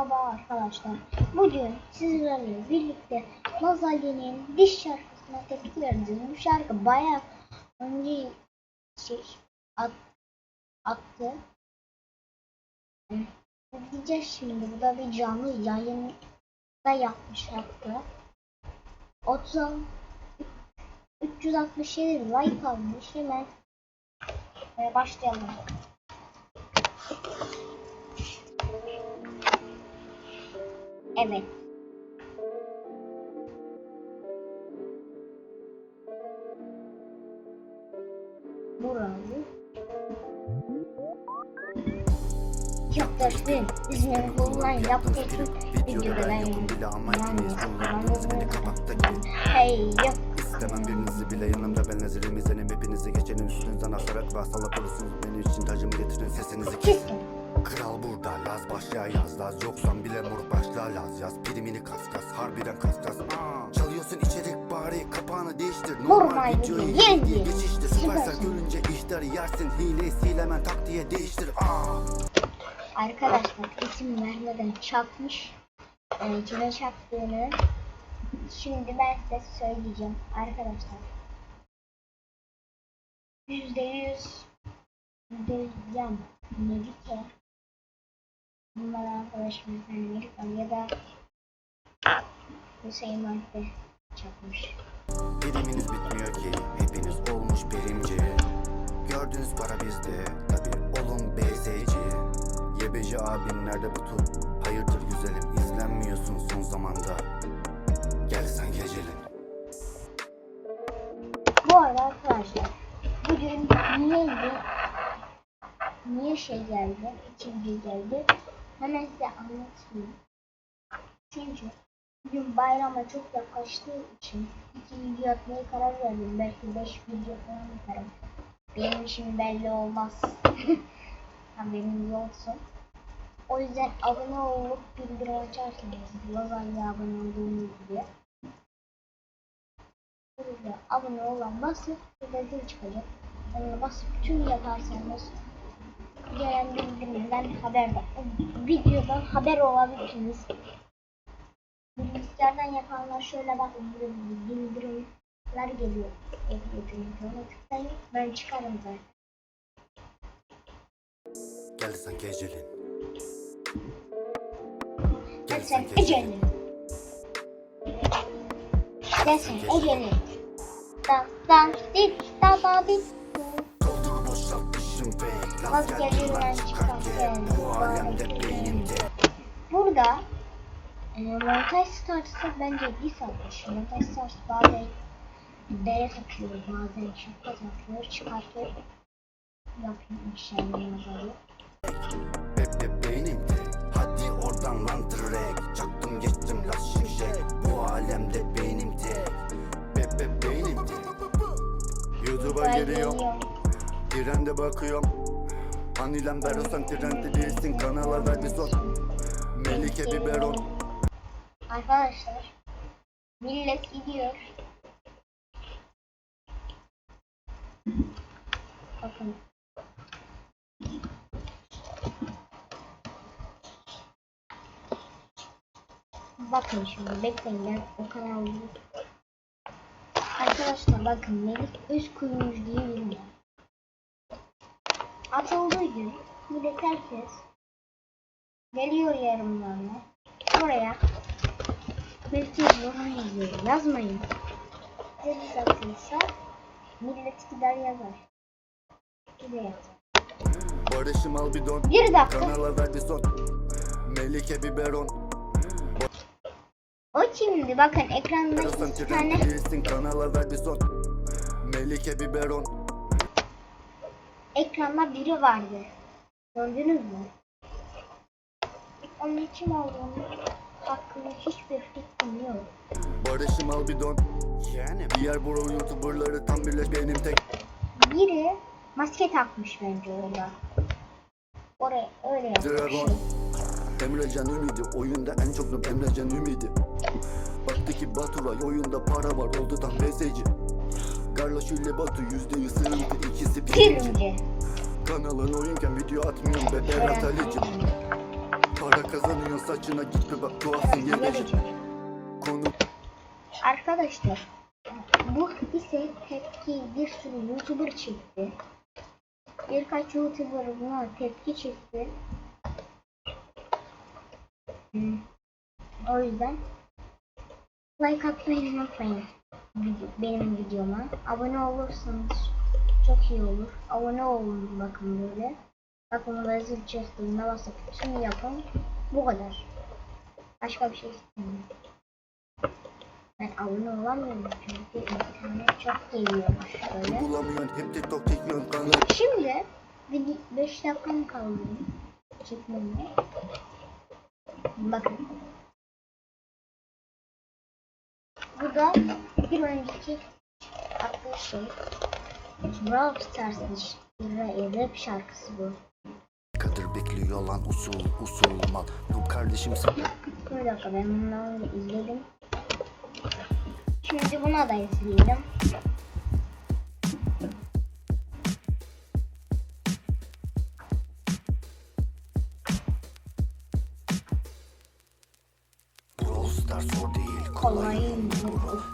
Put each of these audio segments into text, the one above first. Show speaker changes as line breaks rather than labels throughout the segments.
Merhaba arkadaşlar. Bugün sizlerle birlikte Lazali'nin diş şarkısına tepki vereceğiz. Bu şarkı bayağı önce şey at, attı. Diyeceğiz şimdi. Bu da bir canlı yayın da yapmış yaptı. 30 367 like almış. Hemen e, başlayalım. Evet. Burası. Yaklaştı. İzmir'in kolundan yaptığı videoda Hey yok.
İstemem birinizi bile yanımda ben nazirim izlenim hepinizi geçenin üstünüzden atarak ve salak olursunuz benim için tacımı getirin sesinizi kes
Kesin.
Kral burada Laz başla yaz Laz yoksan bile moruk yaz Primini kas kas harbiden kas kas Aa, Çalıyorsun içerik bari kapağını değiştir
Normal
videoyu
video,
yeni diye. Süpersel görünce ihtarı yersin Hileyi sil hemen tak diye değiştir Aa.
Arkadaşlar isim vermeden çakmış. Ee, kime çaktığını şimdi ben size söyleyeceğim arkadaşlar. Yüzde yüz yan Melike bunlar arkadaşım efendim Melike ya da Hüseyin Alp'e çakmış.
Biriminiz bitmiyor ki hepiniz olmuş birimci Gördüğünüz para bizde tabi olun BSC Yebeci abin nerede bu tur Hayırdır güzelim izlenmiyorsun son zamanda Gel sen gecelin
Bu arada arkadaşlar bugün niyeydi? Niye şey geldi? İkinci geldi. Hemen size anlatayım. Çünkü bugün bayrama çok yaklaştığı için iki video atmaya karar verdim. Belki beş video falan yaparım. Benim için belli olmaz. Haberiniz olsun. O yüzden abone olup bildirim açarsanız Lazanya abone olduğunuz gibi Burada abone olan basıp burada zil çıkacak. Onu basıp tüm yaparsanız gelen bildirimden haberdar. Videodan haber olabilirsiniz. Bilgisayardan yapanlar şöyle burada bildirimler geliyor. Tıklayın. Ben çıkarım zaten.
Gel sen gecelin
Gel sen Ece'nin. Gel sen Ece'nin. Dan dan dik dan dan dik. Çıkan Burada e, montaj startı bence diss atmış. Montaj startı bazen bere takıyor, bazen şapka takıyor, çıkartıyor. Yapayım inşallah yazarı.
Hep beynimde. Hadi oradan lan trek Çaktım geçtim las şimşek. Bu alemde beynimde. Hep hep beynimde. YouTube'a giriyorum. Trende bakıyorum. Anilem Berosan trende değilsin. Kanala ver bir son Melike biberon
Arkadaşlar millet gidiyor. Bakın. Bakın şimdi bekleyin ben o kanalı Arkadaşlar bakın Melih Özkuyumuş diye biri var. Atıldığı gün millet herkes geliyor yarımlarına oraya Yazılan yazıyor. Yazmayın. Deniz atılsa millet gider yazar. Gider yazar.
Barış'ım al bidon
Bir dakika.
Kanala ver bir son Melike biberon
O kimdi? Bakın ekranda iki tane
değilsin Kanala ver bir son Melike biberon
ekranda biri vardı. Gördünüz mü? Onun kim olduğunu hakkında hiçbir fikrim yok.
Barış'ım al bidon Yani Diğer bro youtuberları tam birleş benim tek
Biri maske takmış bence orada. Oraya öyle yapmış.
Dragon Emrecan Ümidi oyunda en çok Emrecan Ümidi Baktı ki Baturay oyunda para var oldu tam BSC Garloş ile Batu yüzde yüz sığıntı ikisi birinci. Kanalın oyunken video atmıyorum be Berat Ali'cim kazanıyor saçına git bir bak tuhafsın yebeci Konu
Arkadaşlar bu ise tepki bir sürü YouTuber çekti. Birkaç YouTuber buna tepki çekti. Hmm. O yüzden like atmayı unutmayın benim videoma. Abone olursanız çok iyi olur. Abone olun bakın böyle. Bakın burada zil çıktığında basıp şunu yapın. Bu kadar. Başka bir şey istemiyorum. Ben abone olamıyorum çünkü internet çok geliyormuş böyle. Şimdi 5 dakikam kaldı çekmeme. Bakın. Bu da bir önceki attığı şey. Brawl Stars'ın ra- rap şarkısı bu.
Bekliyor lan usul usul mal Bu kardeşim sen
Bir dakika ben bunları izledim. Şimdi buna da izleyelim.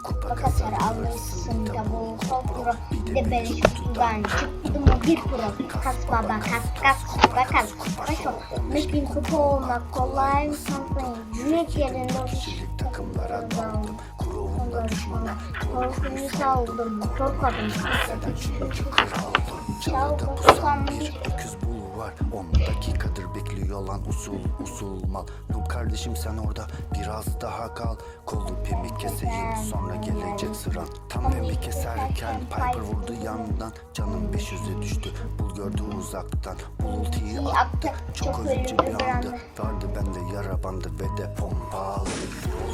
Kupa
Bakasar alırsın davul kopro Bir de beleş kutudan çıktı mı? Bir pro. Kas baba kas kas kupa kas. kupa şok Beş bin kupa olmak kolay mı? Sanmayın Büyük yerinde
Kişilik takımlara daldım. Grow'unda düşmana
Korkumu saldım korkmadım Çaldım sandım
öküz bul var. 10 dakikadır bekliyor lan usul usul mal. Noob kardeşim sen orada biraz daha kal. Kolu pemik keseyim sonra gelecek sıran Tam pemik keserken Piper vurdu yandan. Canım 500'e düştü bul gördü uzaktan. Bulultiyi attı çok ölümcül bir anda Vardı bende yara bandı ve de pompalı.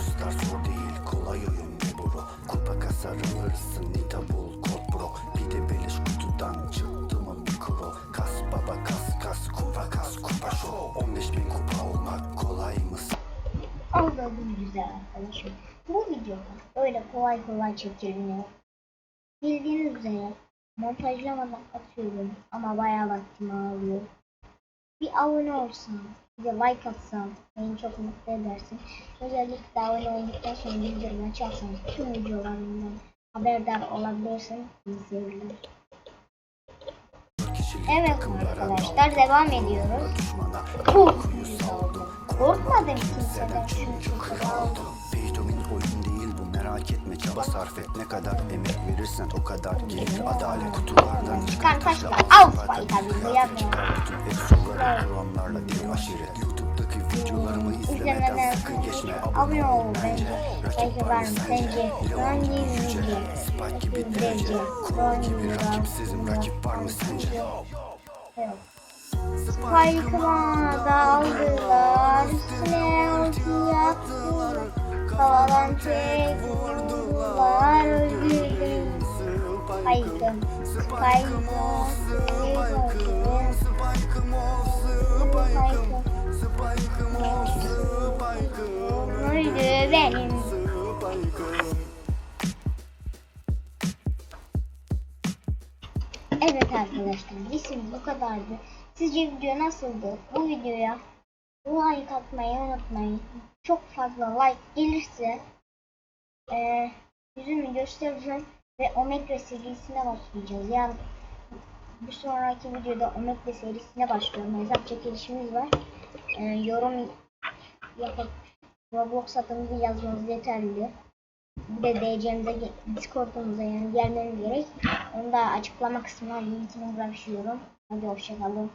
Stars zor değil kolay oyun be bro. Kupa kasar alırsın nita bul kod bro. Bir de beleş kutudan çıktı 15 bin kupa olmak kolay mı?
Anladım güzel arkadaşım. Bu videoda öyle kolay kolay çekilmiyor. Bildiğiniz üzere montajlamadan atıyorum ama bayağı vaktimi alıyor. Bir abone olsan, bir de like atsan beni çok mutlu edersin. Özellikle abone olduktan sonra bildirim açarsan tüm videolarımdan haberdar olabilirsin. İyi seyirler. Evet arkadaşlar devam ediyoruz. Çok güzel oldu. Korkmadım kimseden. çünkü
oyun değil bu. Merak etme çaba sarf et. Ne kadar emek verirsen o kadar gelir. Adalet kutulardan çıkar
Çıkar
taşla
al abi,
dünya
yapma.
bütün efsoları kronlarla değil aşiret Youtube'daki videolarımı izlemeden sakın geçme
abone ol bence.
Rakip var mı sence?
Hangi
yüce? Spike gibi derece. Kron gibi rakipsizim rakip var mı sence?
Spike'ıma daldılar, üstüne ulti yaptılar. Havadan vurdular, öldürdüm. Spike'ım, Spike'ım, Öldü benim. Evet arkadaşlar bizim bu kadardı. Sizce video nasıldı? Bu videoya like atmayı unutmayın. Çok fazla like gelirse eee yüzümü göstereceğim ve Omega serisine başlayacağız. Yani bir sonraki videoda Omega serisine başlıyorum. Hesap çekilişimiz var. Eee, yorum yapıp Roblox adınızı yazmanız yeterli. Bir de DC'mize, Discord'umuza yani gelmeniz gerek. Onu da açıklama kısmına linkini bırakıyorum. Hadi hoşçakalın.